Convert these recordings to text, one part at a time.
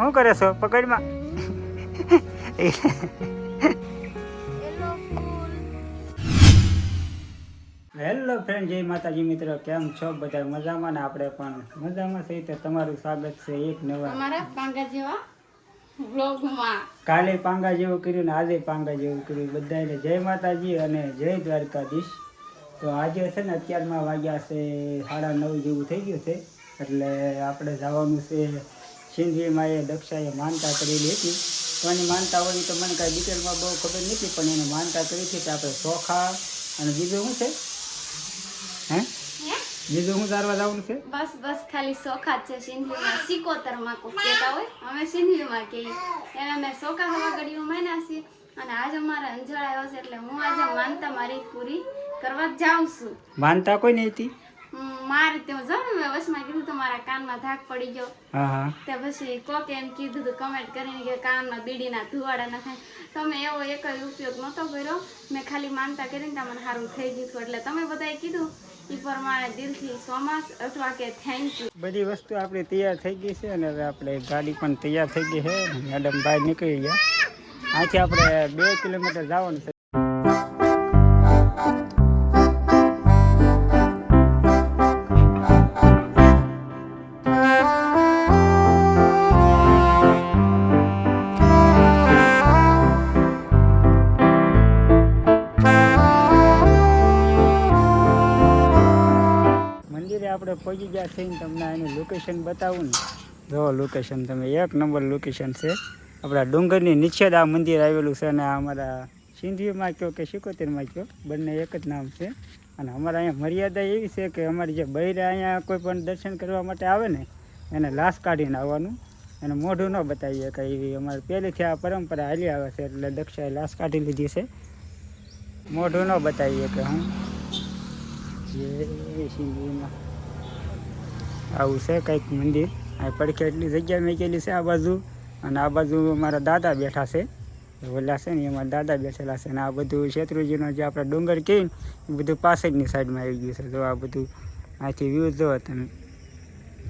શું કરે છો? પકડમાં. હેલો ફ્રેન્ડ જય માતાજી મિત્રો. કેમ છો? બધા મજામાં ને આપણે પણ મજામાં છે તો તમારું સ્વાગત છે એક નવા અમારા પાંગા જેવા બ્લોગમાં કાલે પાંગા જેવું કર્યું ને આજે પાંગા જેવું કર્યું. બધાને જય માતાજી અને જય દ્વારકાધીશ. તો આજે છે ને અત્યારમાં વાગ્યા છે સાડા નવ જેવું થઈ ગયું છે. એટલે આપણે જવાનું છે સિંધીમાં એ દક્ષાએ માનતા કરેલી હતી. તો એની માનતા હોય તો મને કાંઈ ડિટેલમાં બહુ ખબર નથી પણ એને માનતા કરી હતી કે આપણે ચોખા અને બીજું શું છે? હે? હે? બીજું હું તારવા જવાનું છે? બસ બસ ખાલી સોખા જ છે સિંધીમાં. સિકોતરમાં કોક કહેતા હોય. અમે સિંધીમાં કહીએ એને અમે સોખા હવા ગળીઓ માન્યા છીએ અને આજે અમારે અંજળ આવ્યો છે એટલે હું આજે માનતા મારી પૂરી કરવા જ જાઉં છું. માનતા કોઈ નહીં હતી? મારે જાઉં ને મેં વચમાં કીધું તમારા મારા કાનમાં ધાક પડી ગયો. હા હા. તે પછી કોકે એમ કીધું તો કમેન્ટ કરીને કે કાનમાં બીડીના ધુવાડા નખાય થાય. તમે એવો એક જ ઉપયોગ નહોતો કર્યો. મેં ખાલી માનતા કરીને તમને મને સારું થઈ ગયું એટલે તમે બધાએ કીધું એ પ્રમાણે દિલથી સોમાસ અથવા કે થેન્ક યુ બધી વસ્તુ આપણી તૈયાર થઈ ગઈ છે અને હવે આપણે ગાડી પણ તૈયાર થઈ ગઈ છે. મેડમ ભાઈ નીકળી ગયા. આથી આપણે બે કિલોમીટર જવાનું છે. મંદિરે આપણે પહોંચી ગયા છીએ તમને એનું લોકેશન બતાવું ને. જો લોકેશન તમે એક નંબર લોકેશન છે. આપણા ડુંગરની નીચે આ મંદિર આવેલું છે અને અમારા સિંધીમાં કહો કે સિકોતેરમાં કહો બંને એક જ નામ છે. અને અમારા અહીંયા મર્યાદા એવી છે કે અમારી જે બૈરા અહીંયા કોઈ પણ દર્શન કરવા માટે આવે ને, એને લાશ કાઢીને આવવાનું. અને મોઢું ન બતાવીએ કે અમારે પહેલેથી આ પરંપરા હાલી આવે છે એટલે દક્ષાએ લાશ કાઢી લીધી છે. મોઢું ન બતાવીએ કે હું. જય સિંધીમાં આવું છે કંઈક મંદિર. આ પડખે એટલી જગ્યા મેકેલી છે આ બાજુ. અને આ બાજુ મારા દાદા બેઠા છે. ઓલા છે ને એમાં દાદા બેઠેલા છે. અને આ બધું શેત્રુજીનો જે આપણે ડુંગર કહીએ એ બધું પાછળની સાઈડમાં આવી ગયું છે. જો આ બધું અહીંથી વ્યૂ જો તમે.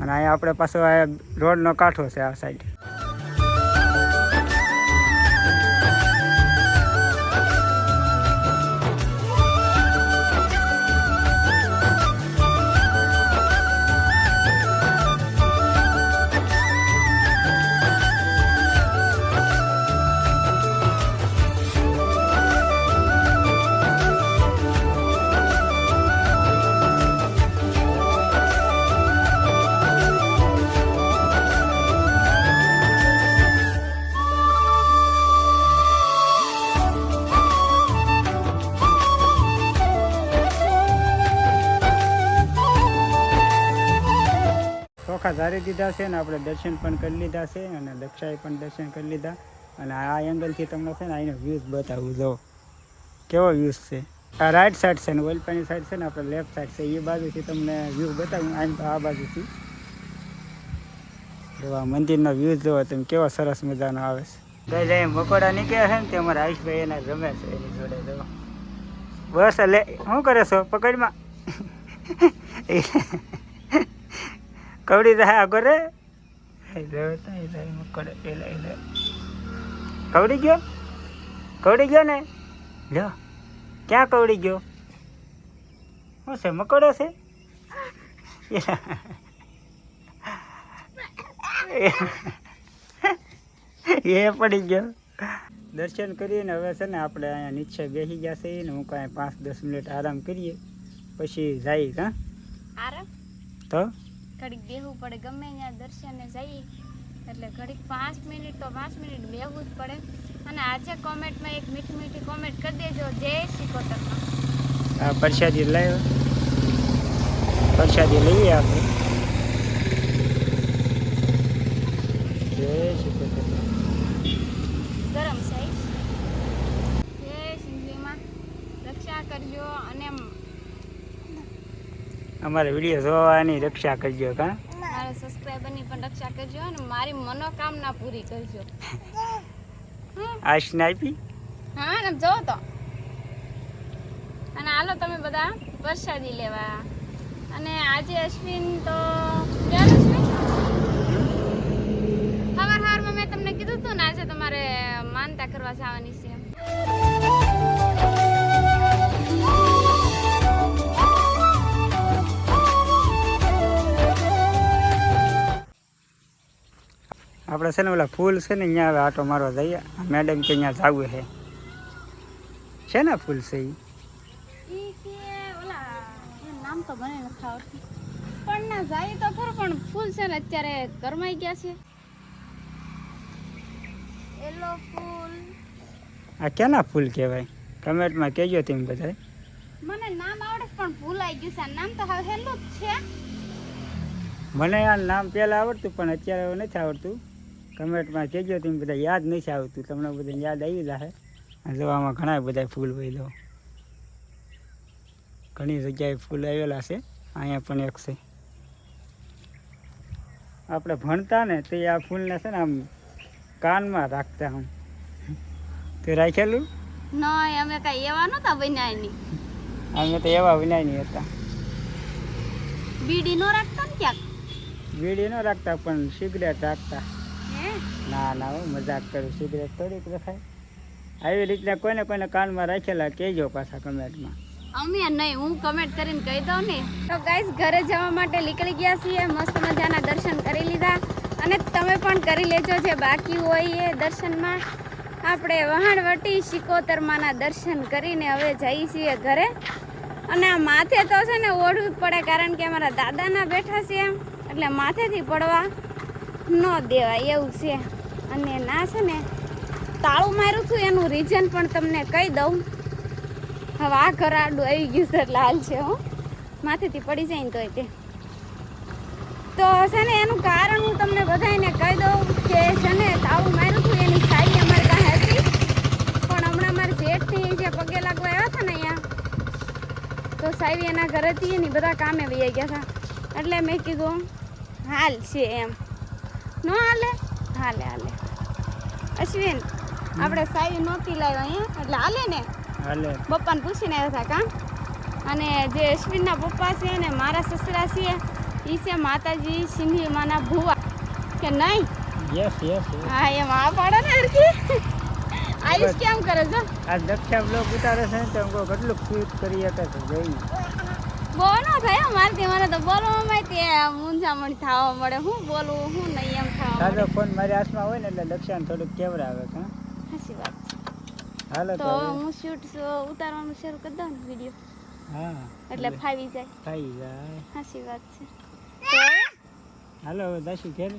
અને અહીંયા આપણે પાછો આ રોડનો કાંઠો છે આ સાઈડ ચોખા ધારી દીધા છે ને આપણે દર્શન પણ કરી લીધા છે અને દક્ષાએ પણ દર્શન કરી લીધા. અને આ એંગલથી તમને છે ને અહીંનો વ્યૂઝ બતાવું, જો. કેવો વ્યૂઝ છે? આ રાઈટ સાઈડ છે ને ઓલપાની સાઈડ છે ને, આપણે લેફ્ટ સાઈડ છે. એ બાજુથી તમને વ્યૂ બતાવું, આમ આ બાજુથી. જોવા મંદિરનો વ્યૂઝ જોવો તમે, કેવો સરસ મજાનો આવે છે. ગઈ જાય, મકોડા નીકળ્યા છે ને તે અમારા આયુષભાઈ એના રમે છે એની જોડે, જો. બસ લે શું કરે છો? પકડમાં. કવડી જાય આગળ રે મકોડે પેલા એટલે કવડી ગયો કવડી ગયો ને લ્યો ક્યાં કવડી ગયો શું છે મકોડો છે એ પડી ગયો દર્શન કરીને હવે છે ને આપણે અહીંયા નીચે બેસી ગયા છીએ ને હું કાંઈ પાંચ દસ મિનિટ આરામ કરીએ પછી જઈએ હા આરામ તો ઘડીક બેહવું પડે, ગમે ત્યાં દર્શને જઈએ. એટલે ઘડીક પાંચ મિનિટ તો પાંચ મિનિટ બેહવું જ પડે. અને આજે કોમેન્ટમાં એક મીઠી મીઠી કોમેન્ટ કરી દેજો. જય શ્રી આ પ્રસાદી લાવ્યો પ્રસાદી લઈએ આપણે જય શ્રી કૃષ્ણ ગરમ છે જય સિંધીમાં રક્ષા કરજો અને અમારે વીડિયો જોવાની રક્ષા કરજો કા? મારા સબસ્ક્રાઇબરની પણ રક્ષા કરજો અને મારી મનોકામના પૂરી કરજો. આશને આપી હા ને જો તો. અને હાલો તમે બધા પ્રસાદી લેવા. અને આજે અશ્વિન તો ક્યારે અશ્વિન? ને આજે તમારે માનતા કરવા જવાની છે. આપણે છે ને ઓલા ફૂલ છે ને અહીંયા હવે આટો મારવા જઈએ. મેડમ કે અહીંયા જાવું છે છે ને ફૂલ છે ઈ? નામ તો મને નથી આવડતું. પણ ના જાય તો ખરું પણ ફૂલ છે ને અત્યારે કરમાઈ ગયા છે. એલો ફૂલ. આ કેના ફૂલ કહેવાય? કમેન્ટમાં કહેજો તેમ બધાય. મને નામ આવડે પણ ભૂલાઈ ગયું છે. નામ તો હવે હેલું જ છે. મને આ નામ પહેલાં આવડતું પણ અત્યારે નથી આવડતું. કમેન્ટમાં કહેજો તેમ બધા યાદ નથી આવતું. તમને બધા યાદ આવી જશે અને જો આમાં ઘણા બધા ફૂલ વહેલો ઘણી જગ્યાએ ફૂલ આવેલા છે. અહીંયા પણ એક છે. આપણે ભણતા ને તે આ ફૂલને છે ને આમ કાનમાં રાખતા આમ. તે રાખેલું? અમે કઈ એવા નતા બન્યા એની અમે તો એવા વિનાય નહીં હતા. બીડી નો રાખતા ને ક્યાંક? વીડી ન રાખતા પણ સિગરેટ રાખતા. ના ના, હું મજાક કરું, સિગરેટ થોડીક રખાય. આવી રીતના કોઈને કોઈને કાનમાં રાખેલા કહેજો પાછા કમેન્ટમાં. અમે નહીં, હું કમેન્ટ કરીને કહી દઉં ને. તો ગાઈસ ઘરે જવા માટે નીકળી ગયા છીએ, મસ્ત મજાના દર્શન કરી લીધા. અને તમે પણ કરી લેજો જે બાકી હોય એ દર્શનમાં. આપણે વહાણવટી શિકોતરમાના દર્શન કરીને હવે જઈએ છીએ ઘરે. અને આ માથે તો છે ને ઓઢવું જ પડે, કારણ કે અમારા દાદાના બેઠા છે એટલે માથેથી પડવા. ન દેવાય, એવું છે. અને ના છે ને, તાળું માર્યું છું, એનું રીઝન પણ તમને કહી દઉં. હવે આ ઘર આડું આવી ગયું છે હાલ છે, હો. માથેથી પડી જાય ને તોય તે. તો છે ને, એનું કારણ હું તમને બધાને કહી દઉં કે છે ને, તાળું માર્યું હતું એની સાઈ અમારી પાસે હતી. પણ હમણાં મારા જેઠથી જે પગે લાગવા આવ્યા હતા ને અહીંયા, તો સાહેબ એના ઘરેથી એની બધા કામે વહી ગયા હતા. એટલે મેં કીધું, હાલ છે એમ. ન હાલે? હાલે હાલે. અશ્વિન આપણે સાઈ નહોતી લાવ્યા અહીંયા એટલે હાલે ને? હાલે. પપ્પાને પૂછીને આવ્યા હતા કાં? અને જે અશ્વિનના પપ્પા છે ને મારા સસરા છે એ છે માતાજી સિંધી માના ભુવા. કે નહીં? યસ યસ હા એમ આ પાડો ને હરખી. આયુષ કેમ કરે છો? આ દક્ષા બ્લોક ઉતારે છે તો કેટલું શૂટ કરી શકે છે જોઈને બહુ ન થાય મારથી મને તો બોલવામાં તે મૂંઝામણ થવા મળે. હું બોલવું હું નહીં એમ થવા મળે. ફોન મારી હાથમાં હોય ને એટલે લક્ષણ થોડુંક કેવડાવે હા? સાચી વાત છે. હાલો તો. હું શૂટ ઉતારવાનું શરૂ કરી દઉં ને વીડિયો? હા એટલે ફાવી જાય. ફાવી જાય. સાચી વાત છે. હાલો હવે ઘેર.